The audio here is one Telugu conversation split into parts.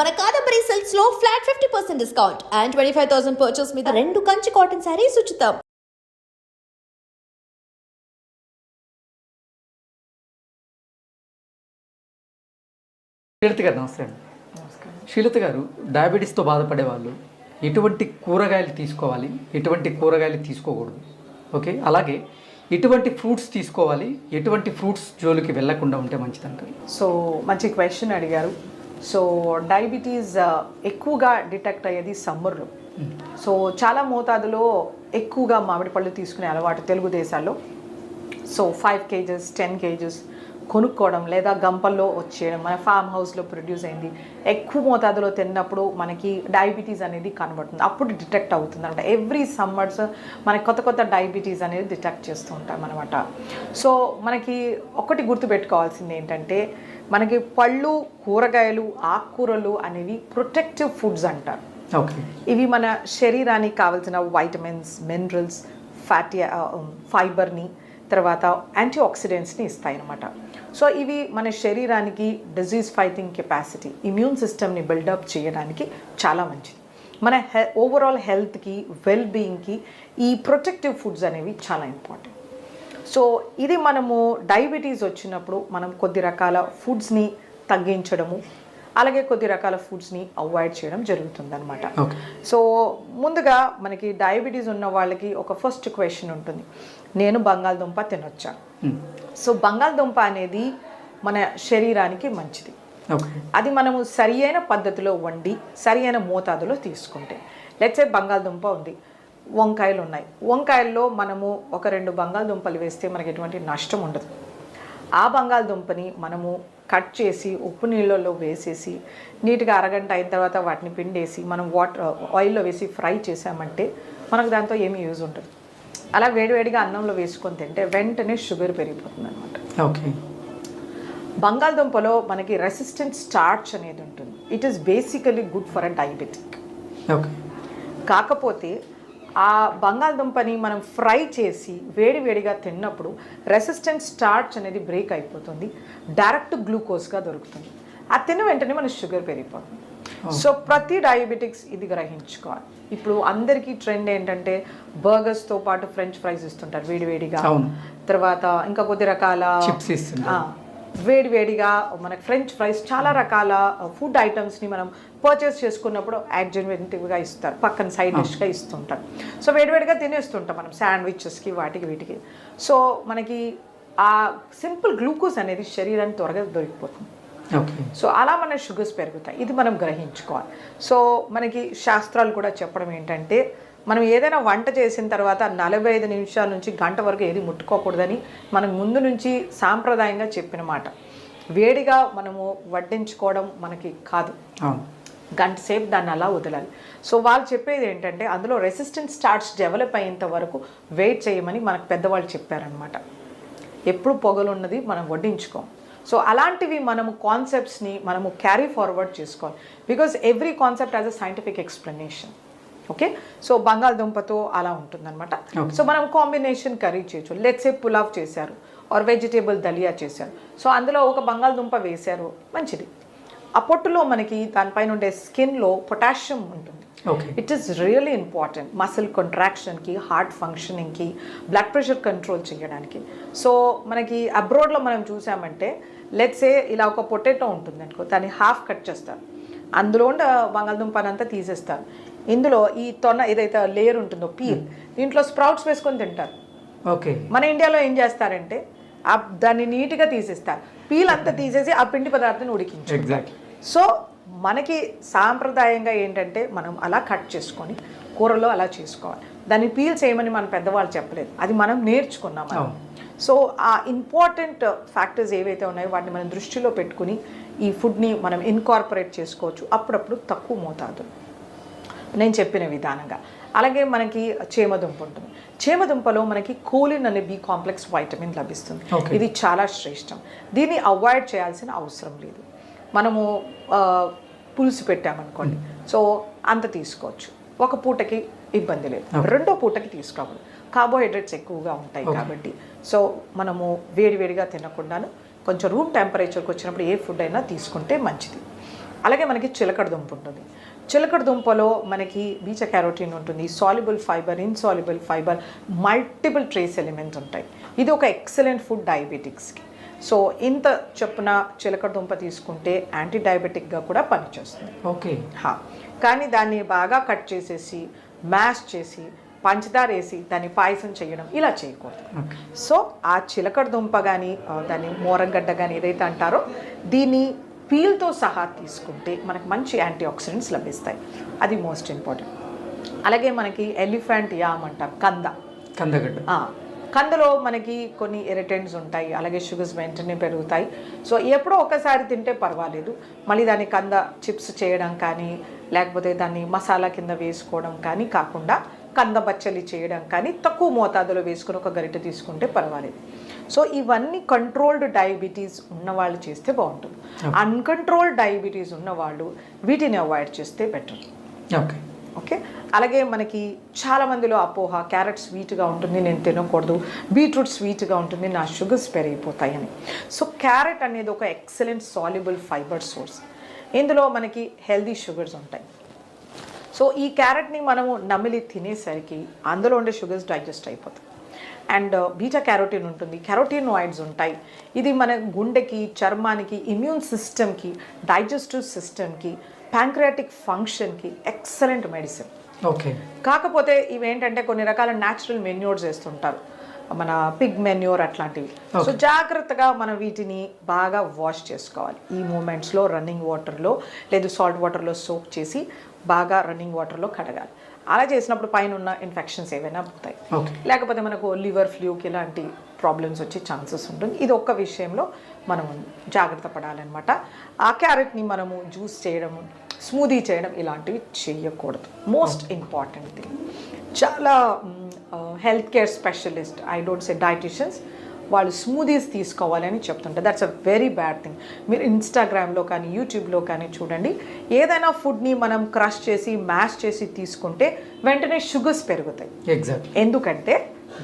మన కాదంబరి సెల్స్ లో flat fifty percent discount and twenty five thousand purchase మీద రెండు కంచి కాటన్ శారీస్ ఉచితం శ్రీలత గారు నమస్తే అండి గారు డయాబెటీస్తో బాధపడే వాళ్ళు ఎటువంటి కూరగాయలు తీసుకోవాలి ఎటువంటి కూరగాయలు తీసుకోకూడదు ఓకే అలాగే ఎటువంటి ఫ్రూట్స్ తీసుకోవాలి ఎటువంటి ఫ్రూట్స్ జోలికి వెళ్లకుండా ఉంటే మంచిదంటారు సో మంచి క్వశ్చన్ అడిగారు సో డయాబెటీస్ ఎక్కువగా డిటెక్ట్ అయ్యేది సమ్మర్లో సో చాలా మోతాదులో ఎక్కువగా మామిడి పళ్ళు తీసుకునే అలవాటు తెలుగు దేశాల్లో so five kgs ten kgs కొనుక్కోవడం లేదా గంపల్లో వచ్చేయడం మన ఫామ్ హౌస్లో ప్రొడ్యూస్ అయింది ఎక్కువ మోతాదులో తిన్నప్పుడు మనకి డయాబెటీస్ అనేది కనబడుతుంది అప్పుడు డిటెక్ట్ అవుతుంది అనమాట ఎవ్రీ సమ్మర్స్ మనకి కొత్త కొత్త డయాబెటీస్ అనేది డిటెక్ట్ చేస్తూ ఉంటాం అనమాట సో మనకి ఒకటి గుర్తుపెట్టుకోవాల్సింది ఏంటంటే మనకి పళ్ళు కూరగాయలు ఆకుకూరలు అనేవి ప్రొటెక్టివ్ ఫుడ్స్ అంటారు ఇవి మన శరీరానికి కావాల్సిన వైటమిన్స్ మినరల్స్ ఫ్యాటీ ఫైబర్ని తర్వాత యాంటీ ఆక్సిడెంట్స్ని ఇస్తాయి అన్నమాట సో ఇవి మన శరీరానికి డిజీజ్ ఫైటింగ్ కెపాసిటీ ఇమ్యూన్ సిస్టమ్ని బిల్డప్ చేయడానికి చాలా మంచిది మన హె ఓవరాల్ హెల్త్కి వెల్ బీయింగ్కి ఈ ప్రొటెక్టివ్ ఫుడ్స్ అనేవి చాలా ఇంపార్టెంట్ సో ఇది మనము డయాబెటీస్ వచ్చినప్పుడు మనం కొద్ది రకాల ఫుడ్స్ని తగ్గించడము అలాగే కొద్ది రకాల ఫుడ్స్ని అవాయిడ్ చేయడం జరుగుతుందనమాట సో ముందుగా మనకి డయాబెటీస్ ఉన్న వాళ్ళకి ఒక ఫస్ట్ క్వశ్చన్ ఉంటుంది నేను బంగాళదుంప తినొచ్చా సో బంగాళదుంప అనేది మన శరీరానికి మంచిది అది మనము సరి అయిన పద్ధతిలో వండి సరి అయిన మోతాదులో తీసుకుంటే లేచే బంగాళదుంప ఉంది వంకాయలు ఉన్నాయి వంకాయల్లో మనము ఒక రెండు బంగాళదుంపలు వేస్తే మనకి ఎటువంటి నష్టం ఉండదు ఆ బంగాళదుంపని మనము కట్ చేసి ఉప్పు నీళ్ళల్లో వేసేసి నీట్గా అరగంట అయిన తర్వాత వాటిని పిండేసి మనం వాటర్ ఆయిల్లో వేసి ఫ్రై చేసామంటే మనకు దాంతో ఏమి యూజ్ ఉంటుంది అలా వేడివేడిగా అన్నంలో వేసుకొని తింటే వెంటనే షుగర్ పెరిగిపోతుంది అనమాట ఓకే బంగాళదుంపలో మనకి రెసిస్టెంట్ స్టార్చ్ అనేది ఉంటుంది it is basically good for a diabetic okay కాకపోతే ఆ బంగాళదుంపని మనం ఫ్రై చేసి వేడివేడిగా తిన్నప్పుడు రెసిస్టెంట్ స్టార్చ్ అనేది బ్రేక్ అయిపోతుంది డైరెక్ట్ గ్లూకోజ్గా దొరుకుతుంది ఆ తిన్న వెంటనే మన షుగర్ పెరిగిపోతుంది సో oh. ప్రతి డయాబెటిక్స్ ఇది గ్రహించుకోవాలి ఇప్పుడు అందరికీ ట్రెండ్ ఏంటంటే బర్గర్స్తో పాటు ఫ్రెంచ్ ఫ్రైస్ ఇస్తుంటారు వేడివేడిగా తర్వాత ఇంకా కొద్ది రకాల వేడివేడిగా మనకి ఫ్రెంచ్ ఫ్రైస్ చాలా రకాల ఫుడ్ ఐటమ్స్ని మనం పర్చేస్ చేసుకున్నప్పుడు యాక్జెంటివ్గా ఇస్తారు పక్కన సైడ్ డిష్గా ah. ఇస్తుంటారు సో వేడివేడిగా తినేస్తుంటాం మనం శాండ్విచెస్కి వాటికి వీటికి సో మనకి ఆ సింపుల్ గ్లూకోజ్ అనేది శరీరానికి త్వరగా దొరికిపోతుంది సో అలా మన షుగర్స్ పెరుగుతాయి ఇది మనం గ్రహించుకోవాలి సో మనకి శాస్త్రాలు కూడా చెప్పడం ఏంటంటే మనం ఏదైనా వంట చేసిన తర్వాత నలభై ఐదు నిమిషాల నుంచి గంట వరకు ఏది ముట్టుకోకూడదని మనం ముందు నుంచి సాంప్రదాయంగా చెప్పిన మాట వేడిగా మనము వడ్డించుకోవడం మనకి కాదు గంట సేపు దాన్ని అలా వదలాలి సో వాళ్ళు చెప్పేది ఏంటంటే అందులో రెసిస్టెన్స్ స్టార్ట్స్ డెవలప్ అయ్యేంత వరకు వెయిట్ చేయమని మనకు పెద్దవాళ్ళు చెప్పారనమాట ఎప్పుడు పొగలున్నది మనం వడ్డించుకోం సో అలాంటివి మనము కాన్సెప్ట్స్ని మనము క్యారీ ఫార్వర్డ్ చేసుకోవాలి because every concept as a scientific explanation okay so బంగాళదుంపతో అలా ఉంటుందన్నమాట సో మనం కాంబినేషన్ కర్రీ చేయొచ్చు లెట్స్ ఏ పులావ్ చేశారు ఆర్ వెజిటేబుల్ దలియా చేశారు సో అందులో ఒక బంగాళదుంప వేశారు మంచిది ఆ పొట్టులో మనకి దానిపైన ఉండే స్కిన్లో పొటాషియం ఉంటుంది it is really important muscle కి హార్ట్ ఫంక్షనింగ్కి బ్లడ్ ప్రెషర్ కంట్రోల్ చేయడానికి సో మనకి అబ్రోడ్లో మనం చూసామంటే లెట్సే ఇలా ఒక పొటాటో ఉంటుంది అనుకో దాన్ని హాఫ్ కట్ చేస్తారు అందులో ఉండే అంతా తీసేస్తారు ఇందులో ఈ తొన ఏదైతే లేయర్ ఉంటుందో పీల్ hmm. దీంట్లో స్ప్రౌట్స్ వేసుకొని తింటారు ఓకే మన ఇండియాలో ఏం చేస్తారంటే దాన్ని నీట్గా తీసేస్తారు పీల్ అంతా తీసేసి ఆ పిండి పదార్థాన్ని ఉడికించు ఎగ్జాక్ట్ సో మనకి సాంప్రదాయంగా ఏంటంటే మనం అలా కట్ చేసుకొని కూరలో అలా చేసుకోవాలి దాన్ని పీల్ చేయమని మన పెద్దవాళ్ళు చెప్పలేదు అది మనం నేర్చుకున్నాం సో ఆ ఇంపార్టెంట్ ఫ్యాక్టర్స్ ఏవైతే ఉన్నాయో వాటిని మనం దృష్టిలో పెట్టుకుని ఈ ఫుడ్ని మనం ఇన్కార్పొరేట్ చేసుకోవచ్చు అప్పుడప్పుడు తక్కువ మోతాదు నేను చెప్పిన విధానంగా అలాగే మనకి చేమదుంప ఉంటుంది చేమదుంపలో మనకి కూలిన్ అనే బి కాంప్లెక్స్ వైటమిన్ లభిస్తుంది ఇది చాలా శ్రేష్టం దీన్ని అవాయిడ్ చేయాల్సిన అవసరం లేదు మనము పులుసు పెట్టామనుకోండి సో అంత తీసుకోవచ్చు ఒక పూటకి ఇబ్బంది లేదు రెండో పూటకి తీసుకోవాలి కార్బోహైడ్రేట్స్ ఎక్కువగా ఉంటాయి కాబట్టి సో మనము వేడివేడిగా తినకుండాను కొంచెం రూమ్ టెంపరేచర్కి వచ్చినప్పుడు ఏ ఫుడ్ అయినా తీసుకుంటే మంచిది అలాగే మనకి చిలకడ ఉంటుంది చిలకడ దుంపలో మనకి బీచ క్యారోటీన్ ఉంటుంది soluble fibre insoluble fibre multiple trace elements ఉంటాయి ఇది ఒక ఎక్సలెంట్ ఫుడ్ డయాబెటిక్స్కి సో ఇంత చెప్పున చిలకడ దుంప తీసుకుంటే యాంటీ డయాబెటిక్గా కూడా పనిచేస్తుంది ఓకే హా కానీ దాన్ని బాగా కట్ చేసేసి మ్యాష్ చేసి పంచదార వేసి దాన్ని పాయసం చేయడం ఇలా చేయకూడదు సో ఆ చిలకడ దుంప కానీ దాన్ని మోరంగడ్డ కానీ ఏదైతే అంటారో దీన్ని పీల్తో సహా తీసుకుంటే మనకు మంచి యాంటీ ఆక్సిడెంట్స్ లభిస్తాయి అది మోస్ట్ ఇంపార్టెంట్ అలాగే మనకి ఎలిఫెంట్ యామ్ అంటారు కంద కందగడ్డ కందలో మనకి కొన్ని ఇరిటెంట్స్ ఉంటాయి అలాగే షుగర్స్ వెంటనే పెరుగుతాయి సో ఎప్పుడో ఒకసారి తింటే పర్వాలేదు మళ్ళీ దాన్ని కంద చిప్స్ చేయడం కానీ లేకపోతే దాన్ని మసాలా కింద వేసుకోవడం కానీ కాకుండా కంద బచ్చలి చేయడం కానీ తక్కువ మోతాదులో వేసుకుని ఒక గరిట తీసుకుంటే పర్వాలేదు సో ఇవన్నీ కంట్రోల్డ్ డయాబెటీస్ ఉన్నవాళ్ళు చేస్తే బాగుంటుంది అన్కంట్రోల్డ్ డయాబెటీస్ ఉన్నవాళ్ళు వీటిని అవాయిడ్ చేస్తే బెటర్ ఓకే ఓకే అలాగే మనకి చాలా మందిలో అపోహ క్యారెట్ స్వీట్గా ఉంటుంది నేను తినకూడదు బీట్రూట్ స్వీట్గా ఉంటుంది నా షుగర్స్ పెరిగిపోతాయని సో క్యారెట్ అనేది ఒక ఎక్సలెంట్ సాల్యుబుల్ ఫైబర్ సోర్స్ ఇందులో మనకి హెల్దీ షుగర్స్ ఉంటాయి సో ఈ క్యారెట్ని మనము నమిలి తినేసరికి అందులో ఉండే షుగర్స్ డైజెస్ట్ అయిపోతాయి అండ్ బీటా క్యారోటిన్ ఉంటుంది క్యారోటినాయిడ్స్ ఉంటాయి ఇది మన గుండెకి చర్మానికి ఇమ్యూన్ సిస్టమ్కి డైజెస్టివ్ సిస్టమ్కి ప్యాంక్రియాటిక్ ఫంక్షన్కి ఎక్సలెంట్ మెడిసిన్ ఓకే కాకపోతే ఇవేంటంటే కొన్ని రకాల న్యాచురల్ మెన్యూర్స్ వేస్తుంటారు మన పిగ్ మెన్యూర్ అట్లాంటివి సో జాగ్రత్తగా మనం వీటిని బాగా వాష్ చేసుకోవాలి ఈ మూమెంట్స్లో రన్నింగ్ వాటర్లో లేదు సాల్ట్ వాటర్లో సోప్ చేసి బాగా రన్నింగ్ వాటర్లో కడగాలి అలా చేసినప్పుడు పైన ఉన్న ఇన్ఫెక్షన్స్ ఏవైనా పోతాయి లేకపోతే మనకు లివర్ ఫ్లూకి ఇలాంటి ప్రాబ్లమ్స్ వచ్చే ఛాన్సెస్ ఉంటుంది ఇది ఒక్క విషయంలో మనం జాగ్రత్త పడాలన్నమాట ఆ క్యారెట్ని మనము జ్యూస్ చేయడం స్మూదీ చేయడం ఇలాంటివి చేయకూడదు మోస్ట్ ఇంపార్టెంట్ థింగ్ చాలా health care specialist I don't say dietitians వాళ్ళు స్మూదీస్ తీసుకోవాలని చెప్తుంటారు that's a very bad thing మీరు ఇన్స్టాగ్రామ్లో కానీ యూట్యూబ్లో కానీ చూడండి ఏదైనా ఫుడ్ని మనం క్రష్ చేసి మ్యాష్ చేసి తీసుకుంటే వెంటనే షుగర్స్ పెరుగుతాయి ఎగ్జాక్ట్ ఎందుకంటే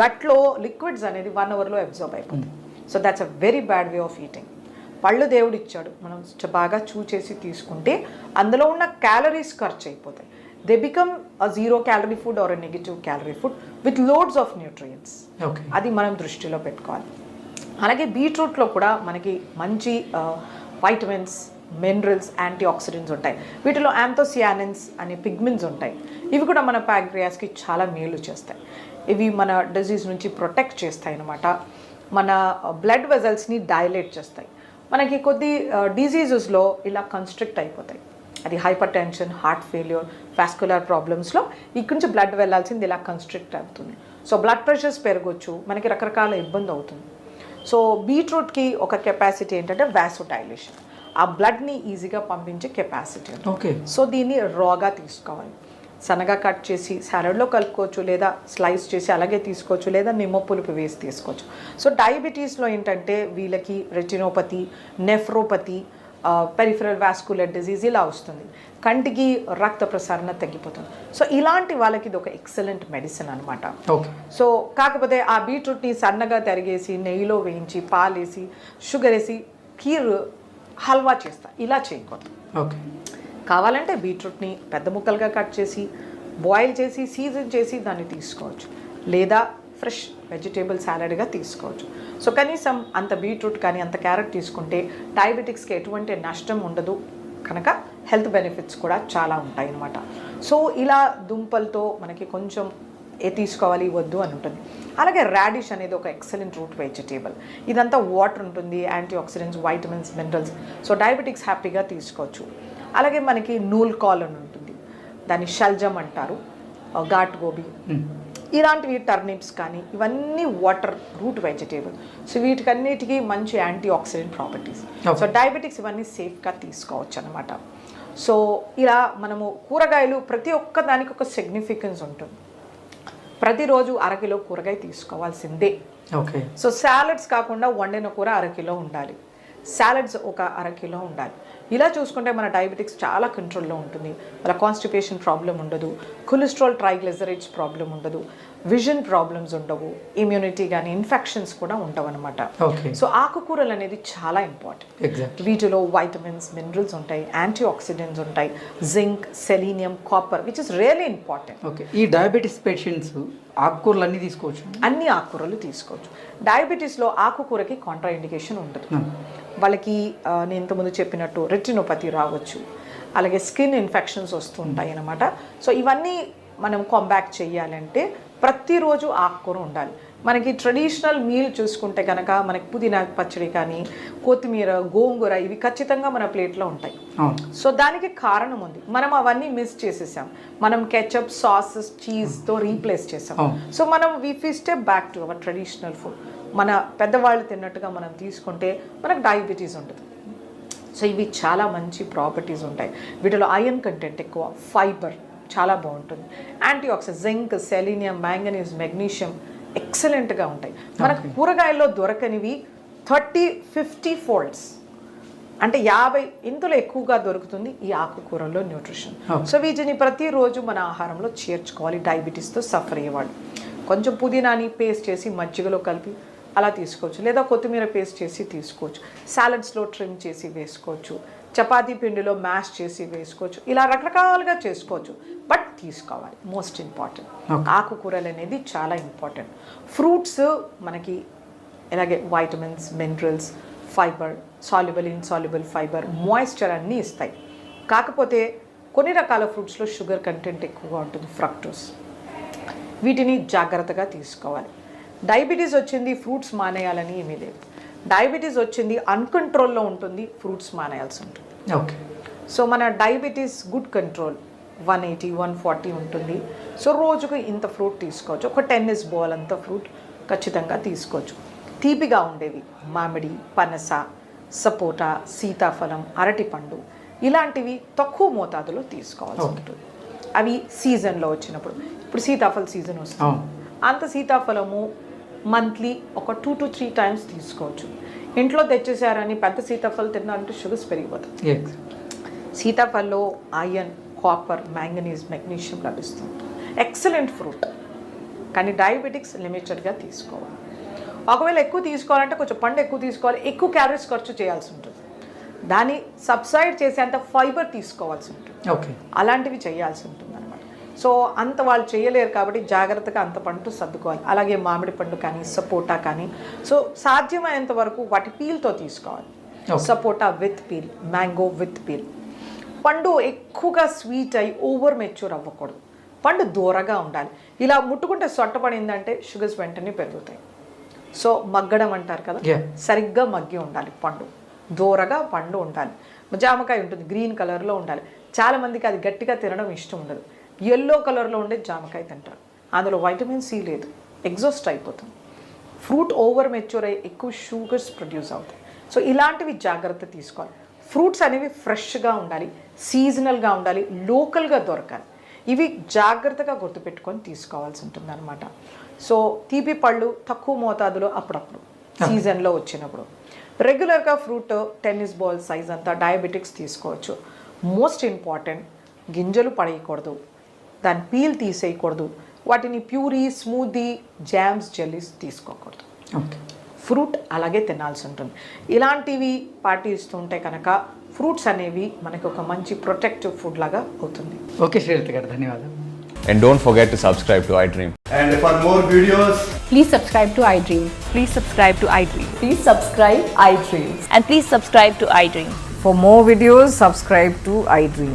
గట్లో లిక్విడ్స్ అనేది వన్ అవర్లో అబ్జర్వ్ అయిపోతుంది so that's a very bad way of eating పళ్ళు దేవుడు ఇచ్చాడు మనం బాగా చూచేసి తీసుకుంటే అందులో ఉన్న క్యాలరీస్ ఖర్చు అయిపోతాయి they become a zero calorie food or negative calorie food with loads of nutrients అది మనం దృష్టిలో పెట్టుకోవాలి అలాగే బీట్రూట్లో కూడా మనకి మంచి వైటమిన్స్ మినరల్స్ యాంటీ ఆక్సిడెంట్స్ ఉంటాయి వీటిలో యాంతోసియానిన్స్ అనే పిగ్మిన్స్ ఉంటాయి ఇవి కూడా మన ప్యాక్రియాస్కి చాలా మేలు చేస్తాయి ఇవి మన డిజీజ్ నుంచి ప్రొటెక్ట్ చేస్తాయి అనమాట మన బ్లడ్ వెజల్స్ని డైలేట్ చేస్తాయి మనకి కొద్ది డిజీజెస్లో ఇలా కన్స్ట్రిక్ట్ అయిపోతాయి అది hypertension heart failure vascular ప్రాబ్లమ్స్లో ఇక్కడి నుంచి బ్లడ్ వెళ్ళాల్సింది ఇలా కన్స్ట్రిక్ట్ అవుతుంది సో బ్లడ్ ప్రెషర్స్ పెరగొచ్చు మనకి రకరకాల ఇబ్బంది అవుతుంది సో బీట్రూట్కి ఒక కెపాసిటీ ఏంటంటే డైలేషన్ ఆ బ్లడ్ని ఈజీగా పంపించే కెపాసిటీ ఓకే సో దీన్ని రాగా తీసుకోవాలి సన్నగా కట్ చేసి సాలడ్లో కలుపుకోవచ్చు లేదా స్లైస్ చేసి అలాగే తీసుకోవచ్చు లేదా నిమ్మ పులుపు వేసి తీసుకోవచ్చు సో డయాబెటీస్లో ఏంటంటే వీళ్ళకి retinopathy nephropathy peripheral vascular disease ఇలా వస్తుంది కంటికి రక్త ప్రసరణ తగ్గిపోతుంది సో ఇలాంటి వాళ్ళకి ఇది ఒక ఎక్సలెంట్ మెడిసిన్ అనమాట సో కాకపోతే ఆ బీట్రూట్ని సన్నగా తరిగేసి నెయ్యిలో వేయించి పాలేసి షుగర్ వేసి కీర్ హల్వా చేస్తా ఇలా చేయకూడదు ఓకే కావాలంటే బీట్రూట్ని పెద్ద ముక్కలుగా కట్ చేసి బాయిల్ చేసి సీజన్ చేసి దాన్ని తీసుకోవచ్చు లేదా ఫ్రెష్ వెజిటేబుల్ సాలడ్గా తీసుకోవచ్చు సో కనీసం అంత బీట్రూట్ కానీ అంత క్యారెట్ తీసుకుంటే డయాబెటిక్స్కి ఎటువంటి నష్టం ఉండదు కనుక హెల్త్ బెనిఫిట్స్ కూడా చాలా ఉంటాయి అన్నమాట సో ఇలా దుంపలతో మనకి కొంచెం ఏ తీసుకోవాలి వద్దు అని ఉంటుంది అలాగే రాడిష్ అనేది ఒక ఎక్సలెంట్ రూట్ వెజిటేబుల్ ఇదంతా వాటర్ ఉంటుంది antioxidants vitamins minerals so diabetics హ్యాపీగా తీసుకోవచ్చు అలాగే మనకి నూల్ కాల్ అని ఉంటుంది దాన్ని షల్జమ్ అంటారు ఘాట్ గోబీ ఇలాంటివి టర్నిప్స్ కానీ ఇవన్నీ వాటర్ రూట్ వెజిటేబుల్ సో వీటికన్నిటికీ మంచి antioxidant properties so diabetics ఇవన్నీ సేఫ్గా తీసుకోవచ్చు అనమాట సో ఇలా మనము కూరగాయలు ప్రతి ఒక్క దానికి ఒక సిగ్నిఫికెన్స్ ఉంటుంది ప్రతిరోజు అరకిలో కూరగాయ తీసుకోవాల్సిందే ఓకే సో సాలడ్స్ కాకుండా వండిన కూర అరకిలో ఉండాలి సాలడ్స్ ఒక అరకిలో ఉండాలి ఇలా చూసుకుంటే మన డయాబెటిక్స్ చాలా కంట్రోల్లో ఉంటుంది మన కాన్స్టిపేషన్ ప్రాబ్లం ఉండదు కొలెస్ట్రాల్ ట్రైగ్లెజరేట్స్ ప్రాబ్లం ఉండదు విజన్ ప్రాబ్లమ్స్ ఉండవు ఇమ్యూనిటీ కానీ ఇన్ఫెక్షన్స్ కూడా ఉండవు అనమాట సో ఆకుకూరలు అనేది చాలా ఇంపార్టెంట్ వీటిలో వైటమిన్స్ మినరల్స్ ఉంటాయి యాంటీ ఆక్సిడెంట్స్ ఉంటాయి zinc selenium copper which is really important okay ఈ డయాబెటీస్ పేషెంట్స్ ఆకుకూరలు అన్ని తీసుకోవచ్చు అన్ని ఆకుకూరలు తీసుకోవచ్చు డయాబెటీస్లో ఆకుకూరకి కాంట్రాఇండికేషన్ ఉండదు వాళ్ళకి నేను ఇంతకుముందు చెప్పినట్టు రెటినోపతి రావచ్చు అలాగే స్కిన్ ఇన్ఫెక్షన్స్ వస్తుంటాయి అన్నమాట సో ఇవన్నీ మనం కాంబ్యాక్ చేయాలంటే ప్రతిరోజు ఆకుకూర ఉండాలి మనకి ట్రెడిషనల్ మీల్ చూసుకుంటే కనుక మనకి పుదీనా పచ్చడి కానీ కొత్తిమీర గోంగూర ఇవి ఖచ్చితంగా మన ప్లేట్లో ఉంటాయి సో దానికి కారణం ఉంది మనం అవన్నీ మిస్ చేసేసాం మనం కెచప్ సాసెస్ చీజ్తో రీప్లేస్ చేసాం సో మనం we fee step back to our traditional food మన పెద్దవాళ్ళు తిన్నట్టుగా మనం తీసుకుంటే మనకు డయాబెటీస్ ఉంటుంది సో ఇవి చాలా మంచి ప్రాపర్టీస్ ఉంటాయి వీటిలో ఐరన్ కంటెంట్ ఎక్కువ ఫైబర్ చాలా బాగుంటుంది antioxidant zinc selenium manganese magnesium ఎక్సలెంట్గా ఉంటాయి మనకు కూరగాయల్లో దొరకనివి థర్టీ ఫిఫ్టీ ఫోల్డ్స్ అంటే యాభై ఇంతలో ఎక్కువగా దొరుకుతుంది ఈ ఆకుకూరల్లో న్యూట్రిషన్ సో వీటిని ప్రతిరోజు మన ఆహారంలో చేర్చుకోవాలి డయాబెటీస్తో సఫర్ అయ్యేవాడు కొంచెం పుదీనాని పేస్ట్ చేసి మజ్జిగలో కలిపి అలా తీసుకోవచ్చు లేదా కొత్తిమీర పేస్ట్ చేసి తీసుకోవచ్చు సాలడ్స్లో ట్రిమ్ చేసి వేసుకోవచ్చు చపాతీ పిండిలో మ్యాష్ చేసి వేసుకోవచ్చు ఇలా రకరకాలుగా చేసుకోవచ్చు బట్ తీసుకోవాలి మోస్ట్ ఇంపార్టెంట్ ఆకుకూరలు అనేది చాలా ఇంపార్టెంట్ ఫ్రూట్స్ మనకి ఇలాగే vitamins minerals fibre soluble insoluble fibre moisture అన్నీ ఇస్తాయి కాకపోతే కొన్ని రకాల ఫ్రూట్స్లో షుగర్ కంటెంట్ ఎక్కువగా ఉంటుంది ఫ్రక్టోస్ వీటిని జాగ్రత్తగా తీసుకోవాలి డయాబెటీస్ వచ్చింది ఫ్రూట్స్ మానేయాలని ఏమీ లేదు డయాబెటీస్ వచ్చింది అన్కంట్రోల్లో ఉంటుంది ఫ్రూట్స్ మానేయాల్సి ఉంటుంది ఓకే సో మన diabetes good control one eighty one forty ఉంటుంది సో రోజుకు ఇంత ఫ్రూట్ తీసుకోవచ్చు ఒక టెన్నిస్ బాల్ అంత ఫ్రూట్ ఖచ్చితంగా తీసుకోవచ్చు తీపిగా ఉండేవి మామిడి పనస సపోటా సీతాఫలం అరటిపండు ఇలాంటివి తక్కువ మోతాదులో తీసుకోవాల్సి ఉంటుంది అవి సీజన్లో వచ్చినప్పుడు ఇప్పుడు సీతాఫల సీజన్ వస్తుంది అంత సీతాఫలము మంత్లీ ఒక టూ టు త్రీ టైమ్స్ తీసుకోవచ్చు ఇంట్లో తెచ్చేసారని పెద్ద సీతాఫలం తిన్నారంటే షుగర్స్ పెరిగిపోతాయి సీతాఫల్లో ఐరన్ కాపర్ మ్యాంగనీస్ మెగ్నీషియం లభిస్తుంది ఎక్సలెంట్ ఫ్రూట్ కానీ డయాబెటిక్స్ లిమిటెడ్గా తీసుకోవాలి ఒకవేళ ఎక్కువ తీసుకోవాలంటే కొంచెం పండు ఎక్కువ తీసుకోవాలి ఎక్కువ క్యాలరీస్ ఖర్చు చేయాల్సి ఉంటుంది దాన్ని సబ్సైడ్ చేసేంత ఫైబర్ తీసుకోవాల్సి ఉంటుంది ఓకే అలాంటివి చేయాల్సి ఉంటుంది సో అంత వాళ్ళు చేయలేరు కాబట్టి జాగ్రత్తగా అంత పండు సర్దుకోవాలి అలాగే మామిడి పండు కానీ సపోటా కానీ సో సాధ్యమైనంత వరకు వాటి పీల్తో తీసుకోవాలి సపోటా with peel mango with peel పండు ఎక్కువగా స్వీట్ అయి ఓవర్ మెచ్యూర్ అవ్వకూడదు పండు దూరగా ఉండాలి ఇలా ముట్టుకుంటే సొట్టపడిందంటే షుగర్స్ వెంటనే పెరుగుతాయి సో మగ్గడం అంటారు కదా సరిగ్గా మగ్గి ఉండాలి పండు దూరగా పండు ఉండాలి జామకాయ ఉంటుంది గ్రీన్ కలర్లో ఉండాలి చాలామందికి అది గట్టిగా తినడం ఇష్టం ఉండదు ఎల్లో కలర్లో ఉండే జామకాయ తింటారు అందులో వైటమిన్ సి లేదు ఎగ్జాస్ట్ అయిపోతుంది ఫ్రూట్ ఓవర్ మెచ్యూర్ అయ్యి ఎక్కువ షుగర్స్ ప్రొడ్యూస్ అవుతాయి సో ఇలాంటివి జాగ్రత్త తీసుకోవాలి ఫ్రూట్స్ అనేవి ఫ్రెష్గా ఉండాలి సీజనల్గా ఉండాలి లోకల్గా దొరకాలి ఇవి జాగ్రత్తగా గుర్తుపెట్టుకొని తీసుకోవాల్సి ఉంటుంది అనమాట సో తీపి పళ్ళు తక్కువ మోతాదులో అప్పుడప్పుడు సీజన్లో వచ్చినప్పుడు రెగ్యులర్గా ఫ్రూట్ టెన్నిస్ బాల్ సైజ్ అంతా డయాబెటిక్స్ తీసుకోవచ్చు మోస్ట్ ఇంపార్టెంట్ గింజలు పడేయకూడదు దాని పీల్ తీసేయకూడదు వాటిని ప్యూరీ స్మూదీ జామ్స్ జెల్లీస్ తీసుకోకూడదు ఓకే ఫ్రూట్ అలాగే తినాల్సి ఉంటుంది ఇలాంటివి పాటిస్తూ ఉంటే కనుక ఫ్రూట్స్ అనేవి మనకి ఒక మంచి ప్రొటెక్టివ్ ఫుడ్ లాగా అవుతుంది ఓకే శ్రీలత గారు ధన్యవాదాలు And don't forget to subscribe to iDream. And for more videos, please subscribe to iDream. Please subscribe to iDream. Please subscribe iDream. And please subscribe to iDream. For more videos, subscribe to iDream.